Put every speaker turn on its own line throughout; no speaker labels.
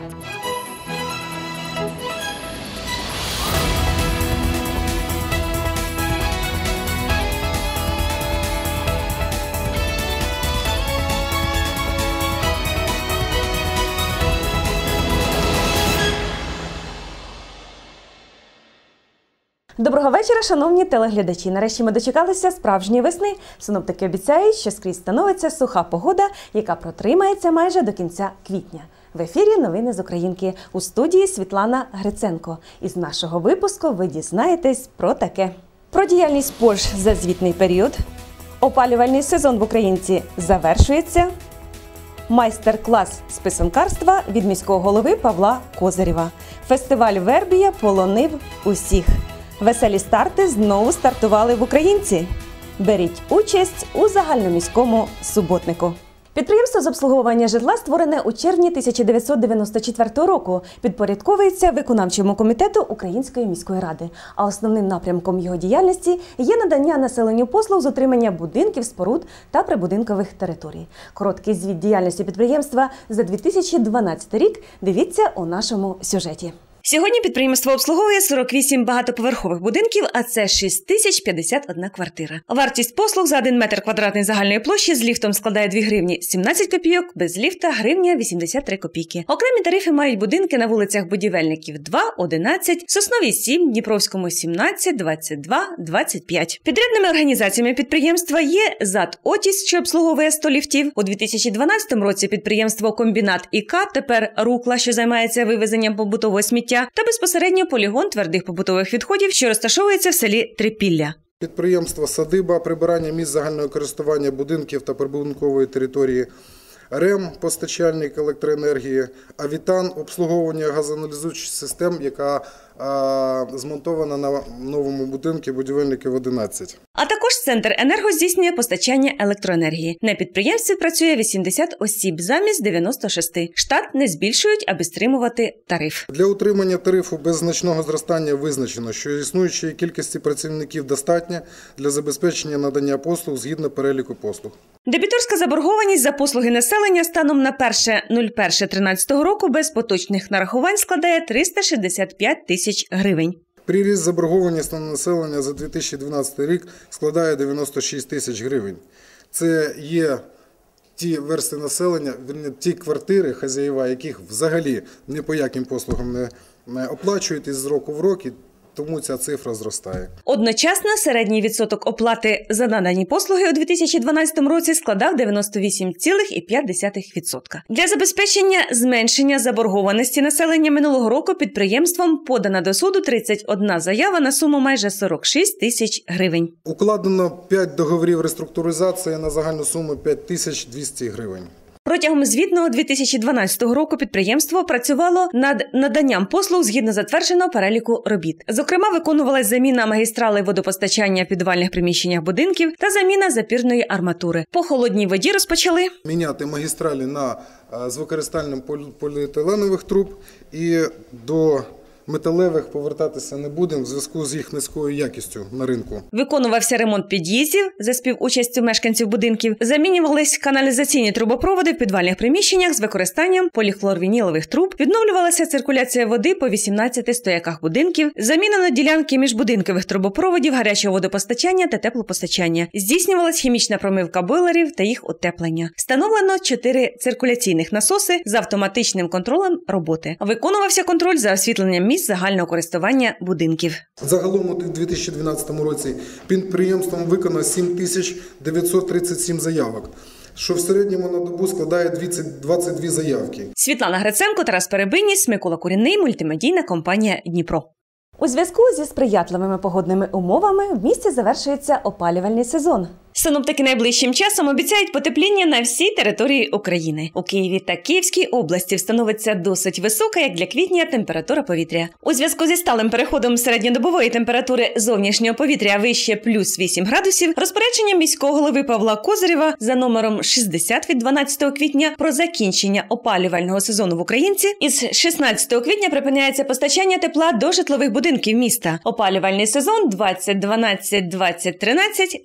Música Доброго вечора, шановні телеглядачі. Нарешті ми дочекалися справжньої весни. Синоптики обіцяють, що скрізь становиться суха погода, яка протримається майже до кінця квітня. В ефірі новини з Українки у студії Світлана Гриценко. Із нашого випуску ви дізнаєтесь про таке: про діяльність Польщ за звітний період. Опалювальний сезон в Українці завершується. Майстер-клас з писанкарства від міського голови Павла Козирєва. Фестиваль Вербія полонив усіх. Веселі старти знову стартували в Українці. Беріть участь у загальноміському суботнику. Підприємство з обслуговування житла створене у червні 1994 року. Підпорядковується виконавчому комітету Української міської ради. А основним напрямком його діяльності є надання населенню послуг з утримання будинків, споруд та прибудинкових територій. Короткий звіт діяльності підприємства за 2012 рік. Дивіться у нашому сюжеті. Сьогодні підприємство обслуговує 48 багатоповерхових будинків, а це 6051 квартира. Вартість послуг за 1 метр квадратний загальної площі з ліфтом складає 2 гривні 17 копійок, без ліфта гривня 83 копійки. Окремі тарифи мають будинки на вулицях Будівельників 2, 11, Сосновій 7, Дніпровському 17, 22, 25. Підрядними організаціями підприємства є ЗАД Отіс, що обслуговує 100 ліфтів. У 2012 році підприємство Комбінат ІК, тепер Рукла, що займається вивезенням побутового сміття, та безпосередньо полігон твердих побутових відходів, що розташовується в селі Трипілля.
Підприємство Садиба, прибирання місць загального користування будинків та прибудинкової території. РЕМ постачальник електроенергії, Авітан обслуговування газоаналізуючих систем, яка змонтована на новому будинку будівельників 11.
А також центр енерго здійснює постачання електроенергії. На підприємстві працює 80 осіб замість 96. Штат не збільшують, аби стримувати тариф.
Для утримання тарифу без значного зростання визначено, що існуючої кількості працівників достатньо для забезпечення надання послуг згідно переліку послуг.
Дебіторська заборгованість за послуги населення станом на 1.01.13 року без поточних нарахувань складає 365 тисяч гривень.
Приріст заборгованість на населення за 2012 рік складає 96 тисяч гривень. Це є ті версти населення, ті квартири, хазяєва, яких взагалі ні по яким послугам не- оплачують із року в рік, тому ця цифра зростає.
Одночасно середній відсоток оплати за надані послуги у 2012 році складав 98,5%. Для забезпечення зменшення заборгованості населення минулого року підприємством подана до суду 31 заява на суму майже 46 тисяч гривень.
Укладено 5 договорів реструктуризації на загальну суму 5200 гривень.
Протягом звітного 2012 року підприємство працювало над наданням послуг згідно затвердженого переліку робіт. Зокрема, виконувалась заміна магістрали водопостачання в підвальних приміщеннях будинків та заміна запірної арматури. По холодній воді розпочали
Міняти магістралі на е, з використанням поліетиленових труб і до металевих повертатися не будемо в зв'язку з їх низькою якістю на ринку.
Виконувався ремонт під'їздів за співучастю мешканців будинків. Замінювались каналізаційні трубопроводи в підвальних приміщеннях з використанням поліхлорвінілових труб. Відновлювалася циркуляція води по 18 стояках будинків. Замінено ділянки міжбудинкових трубопроводів гарячого водопостачання та теплопостачання. Здійснювалась хімічна промивка бойлерів та їх утеплення. Встановлено 4 циркуляційних насоси з автоматичним контролем роботи. Виконувався контроль за освітленням місць загального користування будинків.
Загалом у 2012 році підприємством виконано 7937 заявок, що в середньому на добу складає 20 22 заявки.
Світлана Гриценко, Тарас Перебиніс, Микола Курінний, мультимедійна компанія Дніпро. У зв'язку зі сприятливими погодними умовами в місті завершується опалювальний сезон. Синоптики найближчим часом обіцяють потепління на всій території України. У Києві та Київській області встановиться досить висока, як для квітня, температура повітря. У зв'язку зі сталим переходом середньодобової температури зовнішнього повітря вище плюс 8 градусів, розпорядженням міського голови Павла Козирєва за номером 60 від 12 квітня про закінчення опалювального сезону в Українці із 16 квітня припиняється постачання тепла до житлових будинків міста. Опалювальний сезон 2012-2013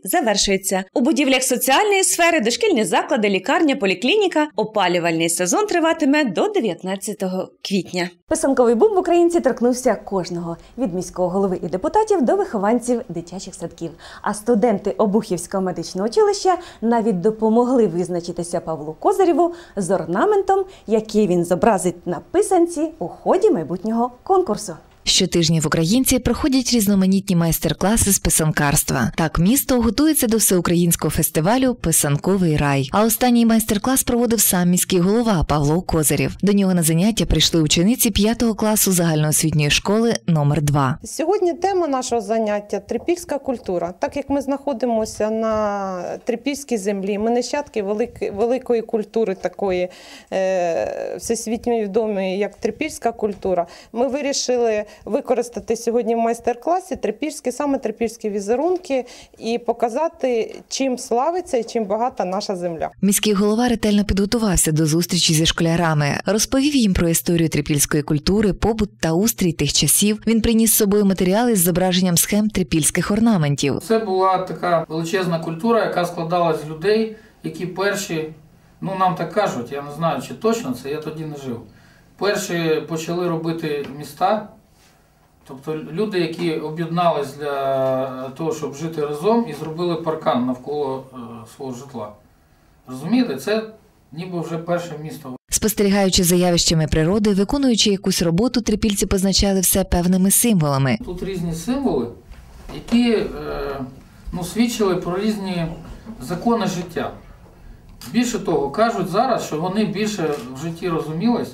завершується. У будівлях соціальної сфери, дошкільні заклади, лікарня, поліклініка. Опалювальний сезон триватиме до 19 квітня. Писанковий бум в українці торкнувся кожного від міського голови і депутатів до вихованців дитячих садків. А студенти Обухівського медичного училища навіть допомогли визначитися Павлу Козирєву з орнаментом, який він зобразить на писанці у ході майбутнього конкурсу.
Щотижня в українці проходять різноманітні майстер-класи з писанкарства. Так, місто готується до всеукраїнського фестивалю Писанковий рай. А останній майстер-клас проводив сам міський голова Павло Козирєв. До нього на заняття прийшли учениці 5 класу загальноосвітньої школи номер 2
Сьогодні тема нашого заняття трипільська культура. Так як ми знаходимося на трипільській землі, ми нащадки великої, культури, такої е, всесвітньо відомої, як трипільська культура. Ми вирішили використати сьогодні в майстер-класі трипільські, саме трипільські візерунки і показати, чим славиться і чим багата наша земля.
Міський голова ретельно підготувався до зустрічі зі школярами, розповів їм про історію трипільської культури, побут та устрій тих часів. Він приніс з собою матеріали з зображенням схем трипільських орнаментів.
Це була така величезна культура, яка складалась з людей, які перші, ну нам так кажуть, я не знаю, чи точно це, я тоді не жив. Перші почали робити міста, тобто люди, які об'єднались для того, щоб жити разом і зробили паркан навколо е, свого житла. Розумієте, це ніби вже перше місто
Спостерігаючи за явищами природи, виконуючи якусь роботу, трипільці позначали все певними символами.
Тут різні символи, які е, ну, свідчили про різні закони життя. Більше того, кажуть зараз, що вони більше в житті розумілись,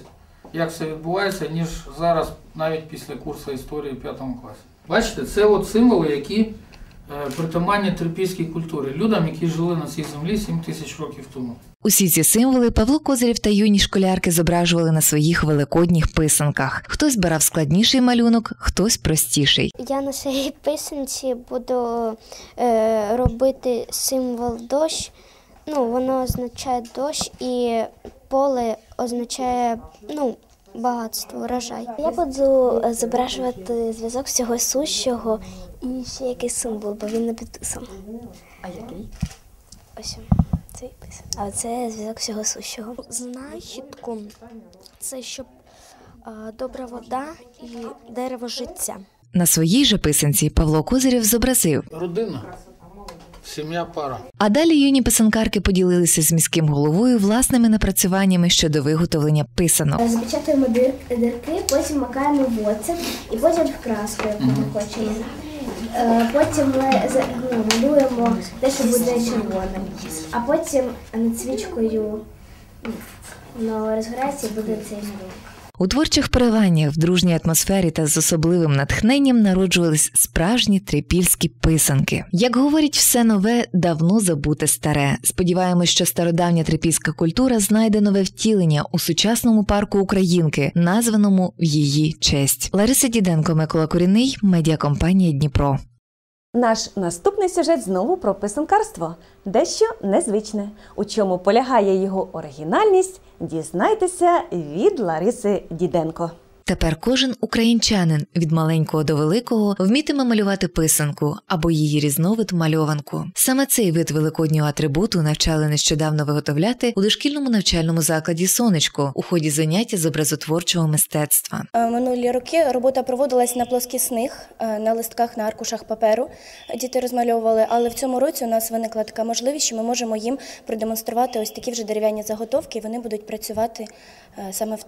як все відбувається, ніж зараз, навіть після курсу історії в 5 класі. Бачите, це от символи, які е, притаманні трипільській культурі, людям, які жили на цій землі 7 тисяч років тому.
Усі ці символи Павло Козирєв та юні школярки зображували на своїх великодніх писанках. Хтось збирав складніший малюнок, хтось простіший.
Я на своїй писанці буду е, робити символ дощ. Ну, воно означає дощ, і поле означає ну, багатство, урожай. Я буду е, зображувати зв'язок всього сущого і ще якийсь символ, бо він не підписаний.
А який?
Ось цей писан. А це зв'язок всього сущого. Знахідку це щоб е, добра вода і дерево життя.
На своїй же писанці Павло Козирєв зобразив.
Родина, сім'я, пара.
А далі юні писанкарки поділилися з міським головою власними напрацюваннями щодо виготовлення писанок.
Запечатуємо дир- дирки, потім макаємо в оцет і потім в краску, яку ми хочемо. Е, Потім ми ну, малюємо те, що буде червоним. А потім над свічкою ну, розгорається і буде цей малюнок.
У творчих переливаннях в дружній атмосфері та з особливим натхненням народжувались справжні трипільські писанки. Як говорять, все нове давно забуте старе. Сподіваємось, що стародавня трипільська культура знайде нове втілення у сучасному парку Українки, названому в її честь. Лариса Діденко, Микола Корінний, медіакомпанія Дніпро.
Наш наступний сюжет знову про писанкарство. Дещо незвичне. У чому полягає його оригінальність, дізнайтеся від Лариси Діденко.
Тепер кожен українчанин від маленького до великого вмітиме малювати писанку або її різновид мальованку. Саме цей вид великоднього атрибуту навчали нещодавно виготовляти у дошкільному навчальному закладі Сонечко у ході заняття з образотворчого мистецтва.
Е, Минулі роки робота проводилась на плоскісних, е, на листках, на аркушах паперу. Діти розмальовували, але в цьому році у нас виникла така можливість, що ми можемо їм продемонструвати ось такі вже дерев'яні заготовки, і вони будуть працювати саме в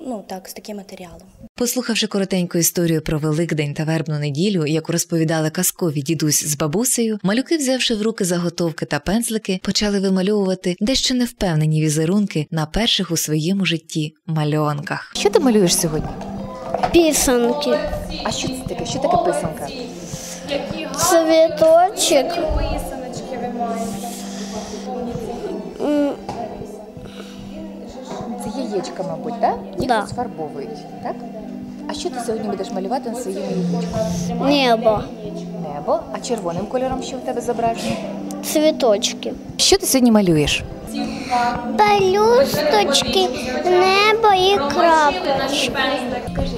ну так з таким матеріалом.
Послухавши коротеньку історію про Великдень та вербну неділю, яку розповідали казкові дідусь з бабусею, малюки, взявши в руки заготовки та пензлики, почали вимальовувати дещо невпевнені візерунки на перших у своєму житті мальованках. Що ти малюєш сьогодні?
Пісанки.
А що це таке? Що таке писанка?
Цвіточок.
Яєчка, мабуть, так? Їх
Да.
тут так? А що ти сьогодні будеш малювати на своєму яєчку?
Небо.
Небо, а червоним кольором що в тебе зображено?
Цвіточки.
Що ти сьогодні малюєш?
Пелюсточки, небо і крапочки.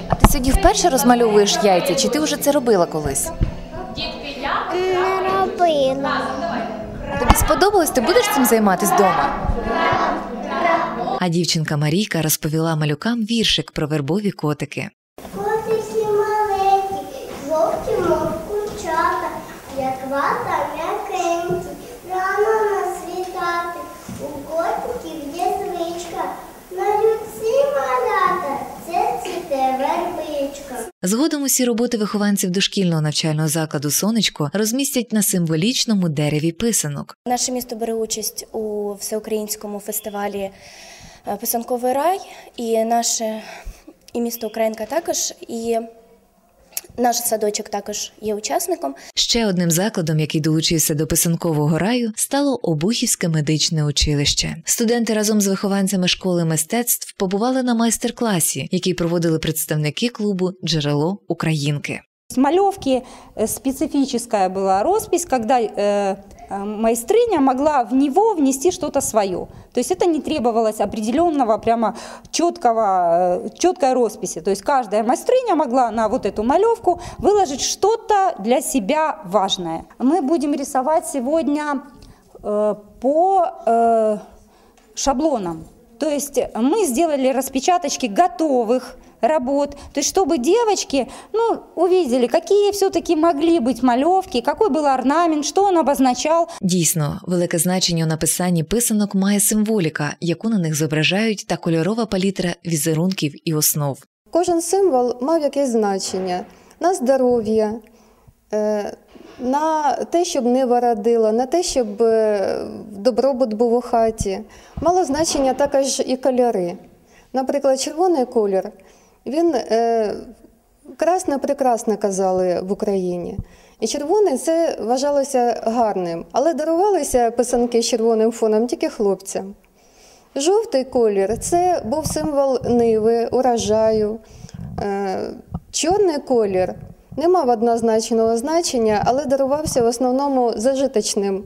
А ти сьогодні вперше розмальовуєш яйця, чи ти вже це робила колись?
Не робила.
Тобі сподобалось? Ти будеш цим займатися вдома?
А дівчинка Марійка розповіла малюкам віршик про вербові котики.
Котики маленькі, жовті, мов курчата, як вата м'якенькі, рано насвітати. У котиків є звичка, на людці малята, це цвіте вербичка.
Згодом усі роботи вихованців дошкільного навчального закладу Сонечко розмістять на символічному дереві писанок.
Наше місто бере участь у всеукраїнському фестивалі Писанковий рай, і наше і місто Українка також, і наш садочок також є учасником.
Ще одним закладом, який долучився до писанкового раю, стало Обухівське медичне училище. Студенти разом з вихованцями школи мистецтв побували на майстер-класі, який проводили представники клубу Джерело Українки.
С малевки э, специфическая была роспись, когда э, э, майстриня могла в него внести что-то свое. То есть это не требовалось определенного, прямо четкого, э, четкой росписи. То есть каждая майстриня могла на вот эту малевку выложить что-то для себя важное. Мы будем рисовать сегодня э, по э, шаблонам. То есть мы сделали распечаточки готовых работ, то есть чтобы девочки ну, увидели, какие все-таки могли быть малевки, какой был орнамент, что он обозначал.
Дійсно, велике значення у написанні писанок має символіка, яку на них зображають, та кольорова палітра візерунків і основ.
Кожен символ мав якесь значення на здоров'я, е, на те, щоб не вирадило, на те, щоб е, добробут був у хаті. Мало значення також і кольори. Наприклад, червоний колір, він е, красно прекрасно казали в Україні. І червоний це вважалося гарним, але дарувалися писанки з червоним фоном тільки хлопцям. Жовтий колір це був символ ниви, урожаю. Е, Чорний колір не мав однозначного значення, але дарувався в основному зажиточним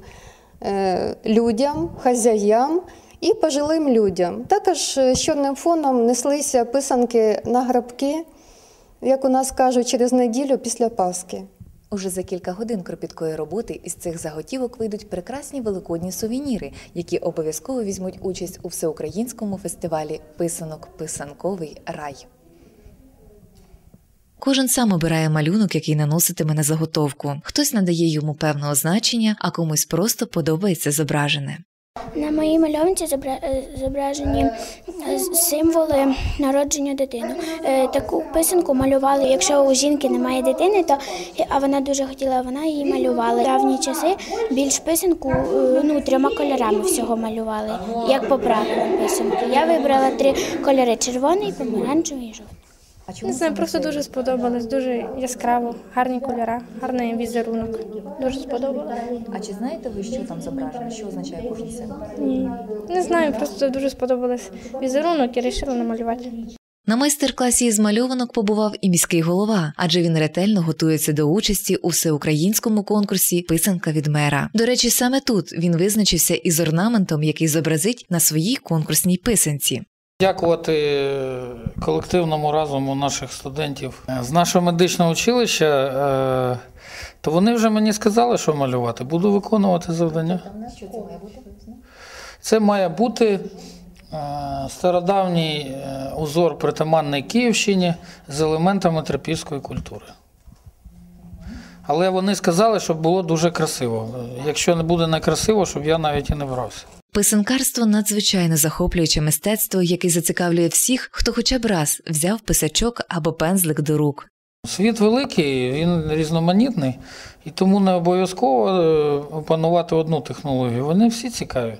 е, людям, хазяям і пожилим людям. Також е, з чорним фоном неслися писанки на грабки, як у нас кажуть, через неділю після Пасхи.
Уже за кілька годин кропіткої роботи із цих заготівок вийдуть прекрасні великодні сувеніри, які обов'язково візьмуть участь у всеукраїнському фестивалі писанок Писанковий рай.
Кожен сам обирає малюнок, який наноситиме на заготовку. Хтось надає йому певного значення, а комусь просто подобається зображене.
На моїй мальовниці зобра- е, зображені е, символи народження дитини. Е, Таку писанку малювали. Якщо у жінки немає дитини, то а вона дуже хотіла, вона її малювала. В давні часи більш писанку ну трьома кольорами всього малювали, як по правилам писанки. Я вибрала три кольори: червоний, помаранчевий і жовтий.
А чому
Не знаю, просто дуже сподобалось, дуже яскраво, гарні кольори, гарний візерунок. Дуже сподобалось.
А чи знаєте ви, що там зображено? Що означає кожен символ?
Ні. Не знаю, просто дуже сподобалось візерунок і вирішила намалювати.
На майстер-класі із мальованок побував і міський голова, адже він ретельно готується до участі у всеукраїнському конкурсі Писанка від мера. До речі, саме тут він визначився із орнаментом, який зобразить на своїй конкурсній писанці.
Дякувати колективному разуму наших студентів з нашого медичного училища. е, То вони вже мені сказали, що малювати. Буду виконувати завдання.
Це має бути?
Е, стародавній е, узор притаманний Київщині з елементами трипільської культури. Але вони сказали, щоб було дуже красиво. Якщо не буде некрасиво, щоб я навіть і не брався.
Писанкарство надзвичайно захоплююче мистецтво, яке зацікавлює всіх, хто хоча б раз взяв писачок або пензлик до рук.
Світ великий, він різноманітний, і тому не обов'язково е, опанувати одну технологію. Вони всі цікаві.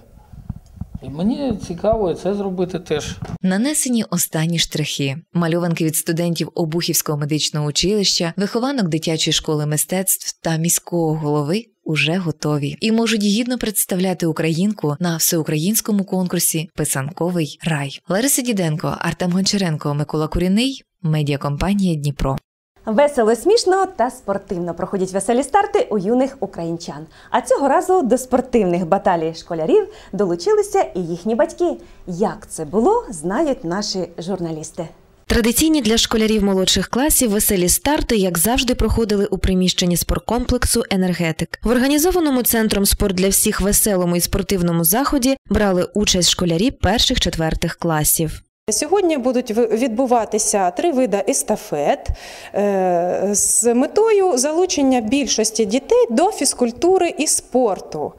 І мені цікаво і це зробити теж.
Нанесені останні штрихи, мальованки від студентів Обухівського медичного училища, вихованок дитячої школи мистецтв та міського голови уже готові і можуть гідно представляти українку на всеукраїнському конкурсі Писанковий рай. Лариса Діденко, Артем Гончаренко, Микола Куріний, медіакомпанія Дніпро.
Весело, смішно та спортивно проходять веселі старти у юних українчан. А цього разу до спортивних баталій школярів долучилися і їхні батьки. Як це було, знають наші журналісти.
Традиційні для школярів молодших класів веселі старти, як завжди, проходили у приміщенні спорткомплексу Енергетик. В організованому центром спорт для всіх веселому і спортивному заході брали участь школярі перших четвертих класів.
Сьогодні будуть відбуватися три види естафет е, з метою залучення більшості дітей до фізкультури і спорту.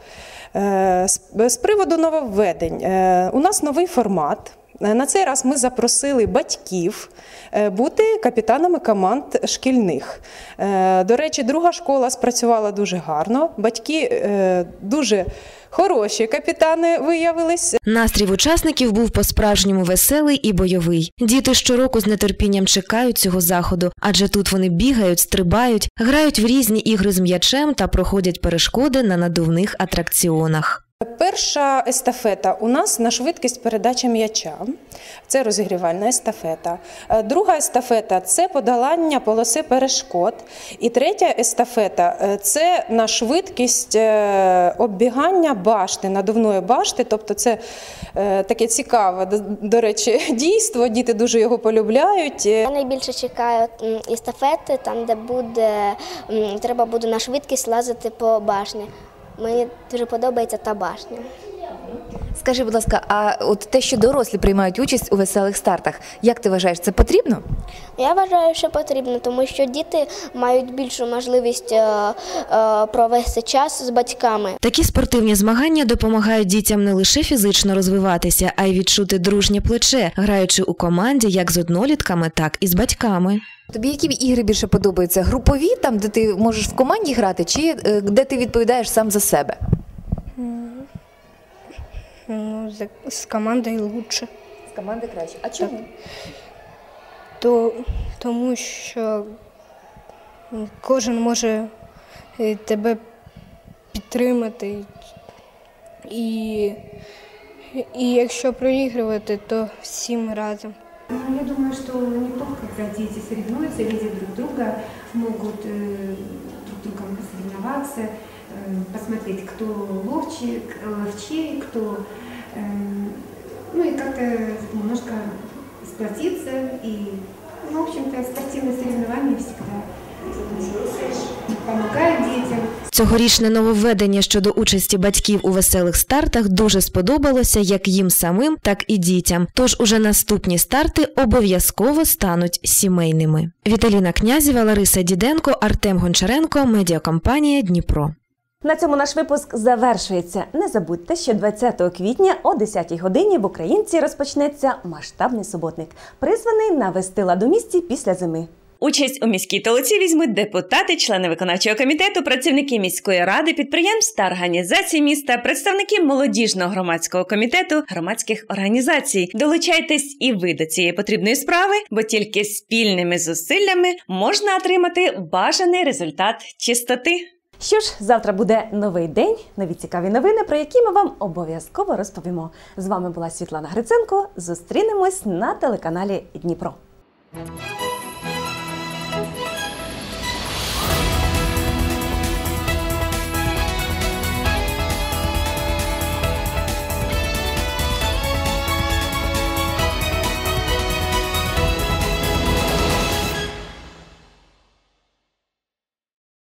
Е, З приводу нововведень е, у нас новий формат. Е, На цей раз ми запросили батьків е, бути капітанами команд шкільних. Е, До речі, друга школа спрацювала дуже гарно. Батьки дуже хороші капітани виявились.
Настрій учасників був по-справжньому веселий і бойовий. Діти щороку з нетерпінням чекають цього заходу, адже тут вони бігають, стрибають, грають в різні ігри з м'ячем та проходять перешкоди на надувних атракціонах.
Перша естафета у нас на швидкість передачі м'яча. Це розігрівальна естафета. Е, Друга естафета це подолання полоси перешкод. І третя естафета е, це на швидкість е, оббігання башти, надувної башти. Тобто це таке цікаве, до- речі, дійство. Діти дуже його полюбляють.
Я найбільше чекаю естафети, там, де буде, треба буде на швидкість лазити по башні. Мені дуже подобається та башня.
Скажи, будь ласка, а от те, що дорослі приймають участь у веселих стартах, як ти вважаєш, це потрібно?
Я вважаю, що потрібно, тому що діти мають більшу можливість е, е, провести час з батьками.
Такі спортивні змагання допомагають дітям не лише фізично розвиватися, а й відчути дружнє плече, граючи у команді як з однолітками, так і з батьками.
Тобі які ігри більше подобаються? Групові, там, де ти можеш в команді грати, чи е, де ти відповідаєш сам за себе?
Ну, з командою лучше.
З команди краще. А чому?
То, тому що кожен може е, тебе підтримати. І, і якщо проігрувати, то всім разом.
Ну, Я думаю, что неплохо, когда дети соревнуются, видят друг друга, могут э, друг другом посоревноваться, э, посмотреть, кто ловче, ловчее, кто, э, ну и как-то немножко сплотиться. И, ну, в общем-то, спортивные соревнования всегда.
Цьогорічне нововведення щодо участі батьків у веселих стартах дуже сподобалося як їм самим, так і дітям. Тож уже наступні старти обов'язково стануть сімейними. Віталіна Князєва, Лариса Діденко, Артем Гончаренко, медіакомпанія Дніпро.
На цьому наш випуск завершується. Не забудьте, що 20 квітня о 10 годині в Українці розпочнеться масштабний суботник, призваний навести лад у місті після зими. Участь у міській толоці візьмуть депутати, члени виконавчого комітету, працівники міської ради, підприємств та організацій міста, представники молодіжного громадського комітету, громадських організацій. Долучайтесь і ви до цієї потрібної справи, бо тільки спільними зусиллями можна отримати бажаний результат чистоти. Що ж, завтра буде новий день, нові цікаві новини, про які ми вам обов'язково розповімо. З вами була Світлана Гриценко. Зустрінемось на телеканалі Дніпро.